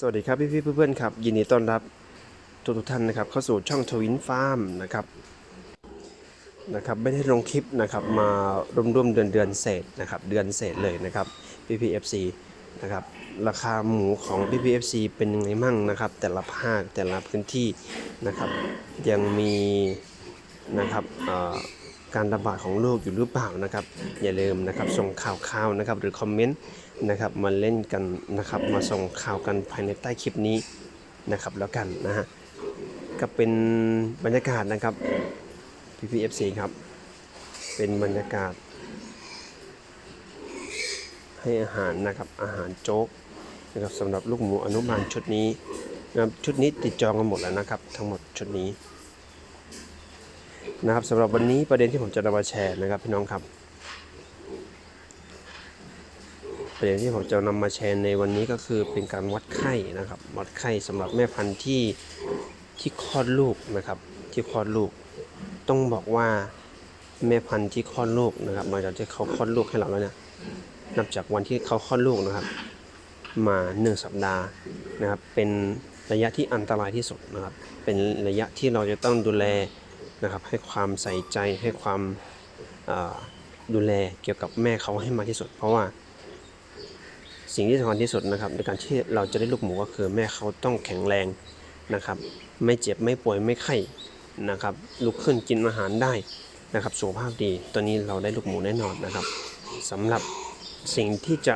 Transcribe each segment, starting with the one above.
สวัสดีครับพี่ๆเพื่อนๆครับ ยินดีต้อนรับทุกทุกท่านนะครับ เข้าสู่ช่องทวินฟาร์มนะครับนะครับไม่ได้ลงคลิปนะครับมารวมๆเดือนเดือนเศษนะครับเดือนเศษเลยนะครับ PPFC นะครับราคาหมูของ PPFC เป็นยังไงมั่งนะครับ แต่ละภาคแต่ละพื้นที่นะครับยังมีนะครับเอ่อ การระบาดของโรคอยู่หรือเปล่านะครับ อย่าลืมนะครับส่งข่าวข่าวนะครับหรือคอมเมนต์นะครับมาเล่นกันนะครับมาส่งข่าวกันภายในใต้คลิปนี้นะครับแล้วกันนะฮะก็เป็นบรรยากาศนะครับ PPFC ครับ เป็นบรรยากาศ ให้อาหารนะครับอาหารโจ๊กนะครับสำหรับลูกหมูอนุบาลชุดนี้นะครับชุดนี้ติดจองกันหมดแล้วนะครับ ทั้งหมดชุดนี้ นะครับสำหรับวันนี้ประเด็นที่ผมจะนำมาแชร์นะครับพี่น้องครับ ประเด็นที่ผมจะนำมาแชร์ในวันนี้ก็คือเป็นการวัดไข้นะครับวัดไข้สำหรับแม่พันธุ์ที่ที่คลอดลูกนะครับที่คลอดลูก ต้องบอกว่าแม่พันธุ์ที่คลอดลูกนะครับหลังจากที่เขาคลอดลูกให้เราแล้วเนี่ยนับจากวันที่เขาคลอดลูกนะครับ มาหนึ่งสัปดาห์นะครับเป็นระยะที่อันตรายที่สุดนะครับ เป็นระยะที่เราจะต้องดูแล นะครับให้ความใส่ใจให้ความดูแลเกี่ยวกับแม่เขาให้มากที่สุด เพราะว่า สิ่งที่สำคัญที่สุดนะครับ ในการที่เราจะได้ลูกหมูก็คือแม่เขาต้องแข็งแรงนะครับ ไม่เจ็บไม่ป่วยไม่ไข้นะครับลุกขึ้นกินอาหารได้นะครับสุขภาพดีตัวนี้เราได้ลูกหมูแน่นอนนะครับสำหรับสิ่งที่จะ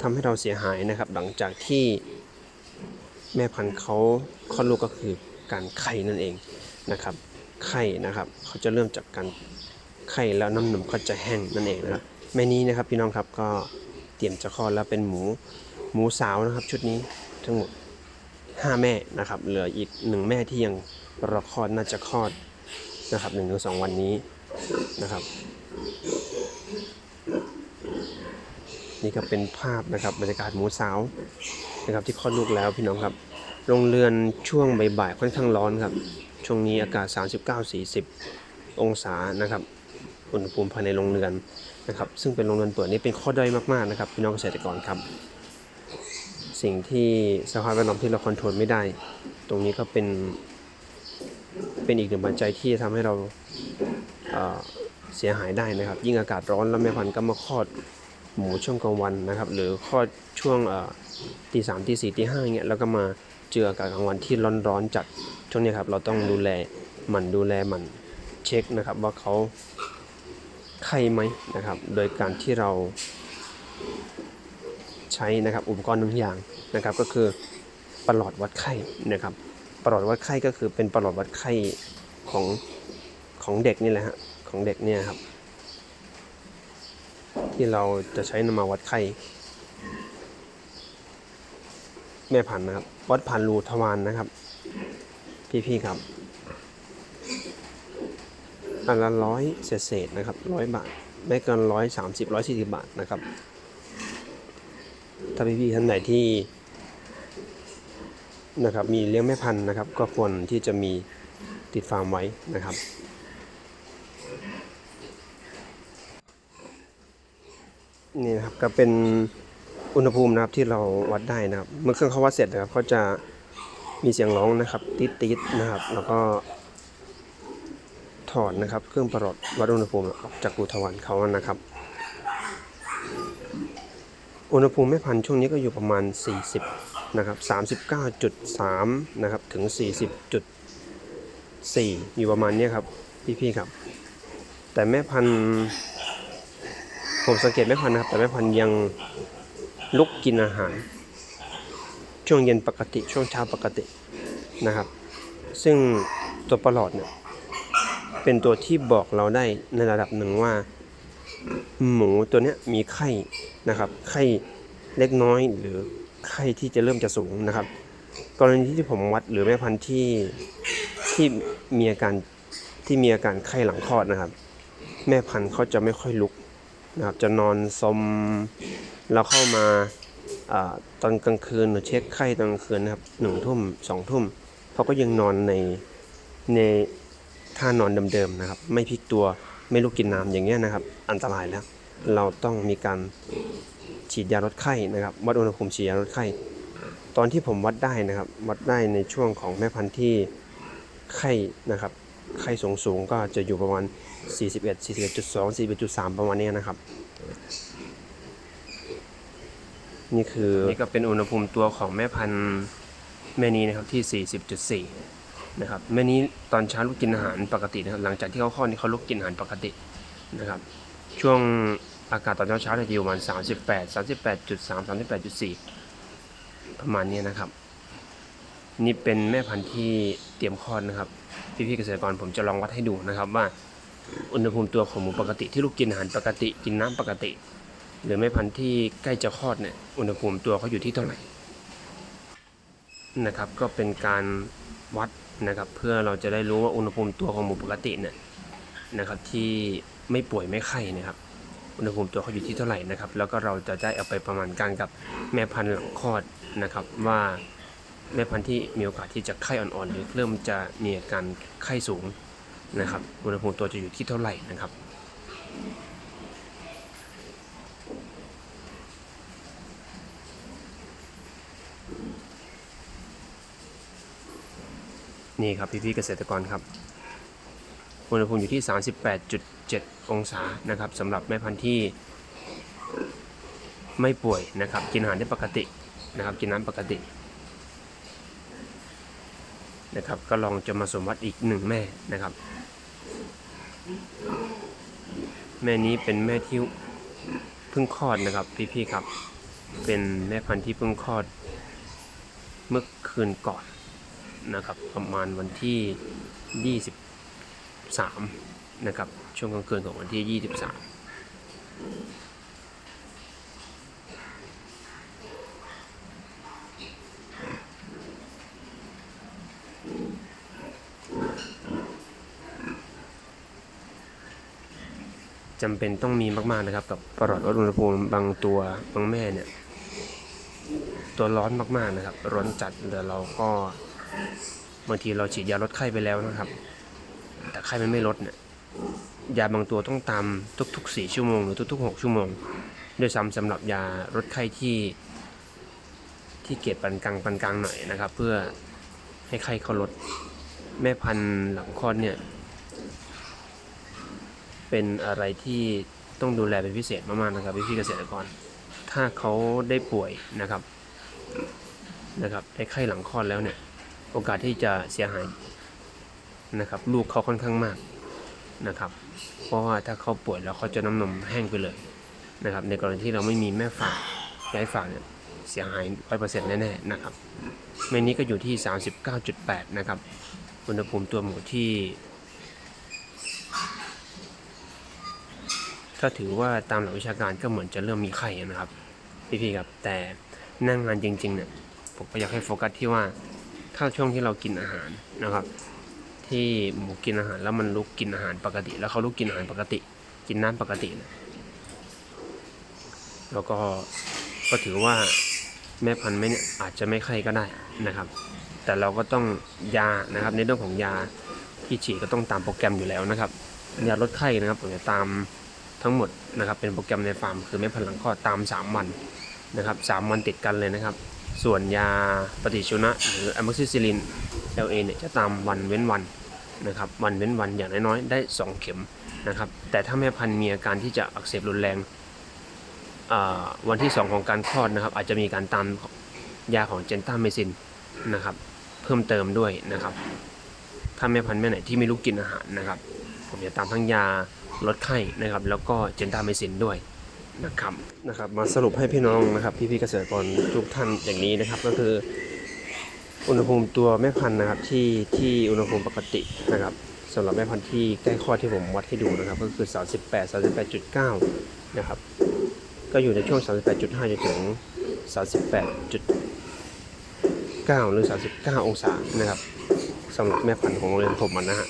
ทำให้เราเสียหายนะครับ หลังจากที่แม่พันธุ์เขาคลอดลูกก็คือการไข่นั่นเองนะครับ ไข่นะครับ เขาจะเริ่มจากการไข่แล้วน้ำนมก็จะแห้งนั่นเองนะครับแม่นี้นะครับพี่น้องครับก็เตรียมจะคลอดแล้วเป็นหมูหมูสาวนะครับ ชุดนี้ทั้งหมด 5 แม่นะครับ เหลืออีก 1 แม่ที่ยังรอคลอดน่าจะคลอดนะครับหนึ่งถึงสองวันนี้นะครับ นี่ก็เป็นภาพนะครับบรรยากาศหมูสาวนะครับที่คลอดลูกแล้วพี่น้องครับโรงเรือนช่วงบ่ายๆค่อนข้างร้อนครับ ช่วงนี้อากาศ 39-40 องศานะครับอุณหภูมิภายในโรงเรือนนะครับ ซึ่งเป็นโรงเรือนเปิดนี่เป็นข้อด้อยมากๆนะครับพี่น้องเกษตรกรครับ สิ่งที่สภาพแวดล้อมที่เราคอนโทรลไม่ได้ ตรงนี้ก็เป็นเป็นอีกหนึ่งปัจจัยที่ทำให้เราเอ่อเสียหายได้นะครับ ยิ่งอากาศร้อนแล้วแม่พันธุ์ก็มาคลอดหมูช่วงกลางวันนะครับ หรือคลอดช่วงตีสามตีสี่ตีห้าเงี้ยแล้วก็มา เจออากาศกลางวันที่ร้อนๆจัดช่วงนี้ครับเราต้องดูแลหมันดูแลหมันเช็คนะครับว่าเขาไข้ไหมนะครับ โดยการที่เราใช้นะครับอุปกรณ์หนึ่งอย่างนะครับ ก็คือประหลอดวัดไข้นะครับประหลอดวัดไข้ก็คือเป็นประหลอดวัดไข้ของของเด็กนี่แหละฮะของเด็กเนี่ยครับ ที่เราจะใช้นำมาวัดไข้ แม่พันธุ์นะครับ วัดผ่านรูทวารนะครับ พี่ๆครับ อันละร้อยเศษๆนะครับร้อยบาท ไม่เกินร้อยสามสิบร้อยสี่สิบบาทนะครับ ถ้าพี่ๆท่านไหนที่นะครับมีเลี้ยงแม่พันธุ์นะครับ ก็ควรที่จะมีติดฟาร์มไว้นะครับ นี่นะครับก็เป็น อุณหภูมินะครับที่เราวัดได้นะครับ เมื่อเครื่องเขาวัดเสร็จนะครับเขาจะมีเสียงร้องนะครับติดๆนะครับ แล้วก็ ถอดนะครับ เครื่องประหลอดวัดอุณหภูมิออกจากรูทวารเขานะครับ อุณหภูมิแม่พันธุ์ช่วงนี้ก็อยู่ประมาณ 40นะครับ39.3นะครับถึง 40.4 อยู่ประมาณนี้ครับพี่ๆครับ แต่แม่พันธุ์ผมสังเกตแม่พันธุ์นะครับ แต่แม่พันธุ์ยัง ลุกกินอาหาร ช่วงเย็นปกติช่วงเช้าปกตินะครับ ซึ่งตัวประหลอดเนี่ยเป็นตัวที่บอกเราได้ในระดับหนึ่งว่า หมูตัวเนี้ยมีไข้นะครับ ไข้เล็กน้อยหรือไข้ที่จะเริ่มจะสูงนะครับ กรณีที่ผมวัดหรือแม่พันธุ์ที่ที่มีอาการที่มีอาการไข้หลังคลอดนะครับ แม่พันธุ์เขาจะไม่ค่อยลุกนะครับ จะนอนสม เราเข้ามาอตอนกลางคืนหรือเช็คไข้ตอนกลางคืนนะครับหนึ่งทุ่มสองทุ่มเขาก็ยังนอนในในท่านอนเดิมๆนะครับ ไม่พลิกตัวไม่ลุกกินน้ำอย่างเงี้ยนะครับ อันตรายแล้ว เราต้องมีการฉีดยาลดไข้นะครับ วัดอุณหภูมิฉีดยาลดไข้ ตอนที่ผมวัดได้นะครับ วัดได้ในช่วงของแม่พันธุ์ที่ไข้นะครับ ไข้สูงสูงๆก็จะอยู่ประมาณ 41 41.2 41.3 ประมาณนี้นะครับ นี่คือนี่ก็เป็นอุณหภูมิตัวของแม่พันธุ์แม่นี้นะครับที่ 40.4 นะครับแม่นี้ตอนเช้าลุกกินอาหารปกตินะครับ หลังจากที่เขาคลอดนี่เขาลุกกินอาหารปกตินะครับ ช่วงอากาศตอนเช้าเช้าจะอยู่ประมาณ 38 38.3 38.4 ประมาณนี้นะครับ นี่เป็นแม่พันธุ์ที่เตรียมคลอดนะครับ พี่ๆเกษตรกรผมจะลองวัดให้ดูนะครับว่าอุณหภูมิตัวของหมูปกติที่ลูกกินอาหารปกติ กินน้ำปกติ หรือแม่พันธุ์ที่ใกล้จะคลอดเนี่ยอุณหภูมิตัวเขาอยู่ที่เท่าไหร่นะครับก็เป็นการวัดนะครับเพื่อเราจะได้รู้ว่าอุณหภูมิตัวของหมูปกติเนี่ยนะครับที่ไม่ป่วยไม่ไข้นะครับอุณหภูมิตัวเขาอยู่ที่เท่าไหร่นะครับแล้วก็เราจะได้เอาไปประมาณการกับแม่พันธุ์หลังคลอดนะครับว่าแม่พันธุ์ที่มีโอกาสที่จะไข้อ่อนๆหรือเริ่มจะมีอาการไข้สูงนะครับอุณหภูมิตัวจะอยู่ที่เท่าไหร่นะครับ นี่ครับพี่ๆเกษตรกรครับอุณหภูมิอยู่ที่ 38.7 องศานะครับสำหรับแม่พันธุ์ที่ไม่ป่วยนะครับ กินอาหารได้ปกตินะครับ กินน้ำปกตินะครับก็ลองจะมาสมวัดอีกหนึ่งแม่นะครับ แม่นี้เป็นแม่ที่เพิ่งคลอดนะครับพี่ๆครับ เป็นแม่พันธุ์ที่เพิ่งคลอดเมื่อคืนก่อน นะครับ ประมาณวันที่ 23 นะครับ ช่วงกลางคืนของวันที่ 23จำเป็นต้องมีมาก ๆ นะครับ กับประหลอดวัดอุณหภูมิบางตัวบางแม่เนี่ย ตัวร้อนมาก ๆ นะครับ ร้อนจัดแต่เราก็ บางทีเราฉีดยาลดไข้ไปแล้วนะครับ แต่ไข้มันไม่ลดเนี่ยยาบางตัวต้องตามทุกๆ4ชั่วโมงหรือทุกๆ 6 ชั่วโมง ด้วยซ้ำสำหรับยาลดไข้ที่ที่เกรดปานกลางปานกลางหน่อยนะครับ เพื่อให้ไข้เขาลดแม่พันธุ์หลังคลอดเนี่ย เป็นอะไรที่ต้องดูแลเป็นพิเศษมากๆนะครับพี่เกษตรกร ถ้าเขาได้ป่วยนะครับนะครับได้ไข้หลังคลอดแล้วเนี่ย โอกาสที่จะเสียหายนะครับ ลูกเขาค่อนข้างมากนะครับ เพราะว่าถ้าเขาป่วยแล้วเขาจะน้ำนมแห้งไปเลยนะครับ ในกรณีที่เราไม่มีแม่ฝากย้ายฝากเนี่ยเสียหายร้อยเปอร์เซ็นต์แน่ๆนะครับเมนนี้ก็อยู่ที่ 39.8 นะครับ อุณหภูมิตัวหมูที่ ถ้าถือว่าตามหลักวิชาการก็เหมือนจะเริ่มมีไข้นะครับ พี่ๆครับ แต่หนั่งงานจริงๆเนี่ยผมก็อยากให้โฟกัสที่ว่า ถ้าช่วงที่เรากินอาหารนะครับ ที่หมูกินอาหารแล้วมันลุกกินอาหารปกติ แล้วเขาลุกกินอาหารปกติ กินน้ำปกตินะแล้วก็ก็ถือว่าแม่พันธุ์ไม่อาจจะไม่ไข้ก็ได้นะครับ แต่เราก็ต้องยานะครับ ในเรื่องของยาที่ฉีดก็ต้องตามโปรแกรมอยู่แล้วนะครับยาลดไข้นะครับผมจะตามทั้งหมดนะครับ เป็นโปรแกรมในฟาร์มคือแม่พันธุ์หลังคลอดตาม 3 วันนะครับ3วันติดกันเลยนะครับ ส่วนยาปฏิชีวนะหรืออะม็อกซิซิลิน LA เนี่ยจะตามวันเว้นวันนะครับวันเว้นวันอย่างน้อยๆได้ 2 เข็มนะครับแต่ถ้าแม่พันธุ์มีอาการที่จะอักเสบรุนแรงวันที่ 2 ของการคลอดนะครับอาจจะมีการตามยาของเจนตาเมซินนะครับเพิ่มเติมด้วยนะครับถ้าแม่พันธุ์แม่ไหนที่ไม่รู้กินอาหารนะครับ ผมจะตามทั้งยาลดไข้นะครับแล้วก็เจนตาเมซินด้วย นะครับนะครับ มาสรุปให้พี่น้องนะครับ พี่พี่ๆเกษตรกรทุกท่านอย่างนี้นะครับ ก็คือ อุณหภูมิตัวแม่พันธุ์นะครับที่ที่อุณหภูมิปกตินะครับสำหรับแม่พันธุ์ที่ใกล้คลอดที่ผมวัดให้ดูนะครับ ก็คือ 38 38.9 นะครับ ก็อยู่ในช่วง 38.5จนถึง 38.9 หรือ 39 องศานะครับสำหรับแม่พันธุ์ของโรงเรียนผมนะฮะ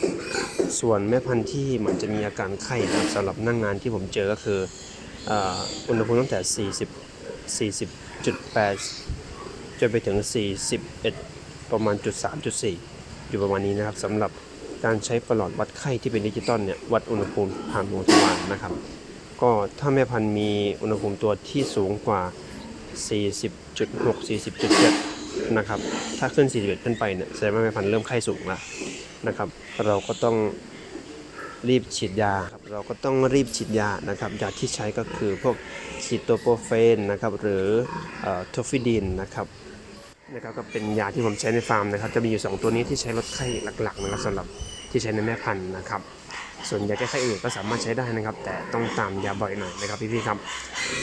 ส่วนแม่พันธุ์ที่เหมือนจะมีอาการไข้นะครับสำหรับนั่งงานที่ผมเจอก็คือ อุณหภูมิตั้งแต่ 40 40.8 จนไปถึง 41 ประมาณจุด3จุด4อยู่ประมาณนี้นะครับสำหรับการใช้ประหลอดวัดไข้ที่เป็นดิจิตอลเนี่ยวัดอุณหภูมิผ่านวงทวารนะครับ ก็ถ้าแม่พันธุ์มีอุณหภูมิตัวที่สูงกว่า 40.6 40.7 นะครับ ถ้าขึ้น 41 ขึ้นไปเนี่ยแสดงว่าแม่พันธุ์เริ่มไข้สูงแล้วนะครับ เราก็ต้อง รีบฉีดยาครับเราก็ต้องรีบฉีดยานะครับยาที่ใช้ก็คือพวกซิโตโปรเฟนนะครับหรือโทฟิดินนะครับนะครับก็เป็นยาที่ผมใช้ในฟาร์มนะครับ จะมีอยู่ 2 ตัวนี้ที่ใช้ลดไข้หลักๆนะครับสำหรับที่ใช้ในแม่พันธุ์นะครับ ส่วนยาแก้ไขอื่นก็สามารถใช้ได้นะครับ แต่ต้องตามยาบ่อยหน่อยนะครับพี่ๆครับ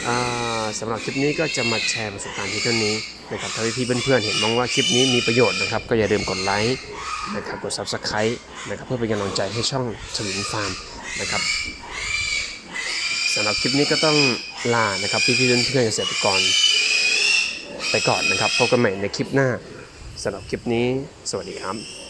อ่าสำหรับคลิปนี้ก็จะมาแชร์ประสบการณ์ที่เท่านี้นะครับถ้าพี่ๆเพื่อนๆเห็นมองว่าคลิปนี้มีประโยชน์นะครับ ก็อย่าลืมกดไลค์นะครับกด Subscribe นะครับเพื่อเป็นกำลังใจให้ช่องฉลินฟาร์มนะครับสำหรับคลิปนี้ก็ต้องลานะครับพี่ๆเพื่อนๆเกษตรกรไปก่อนนะครับพบกันใหม่ในคลิปหน้าสำหรับคลิปนี้ สวัสดีครับ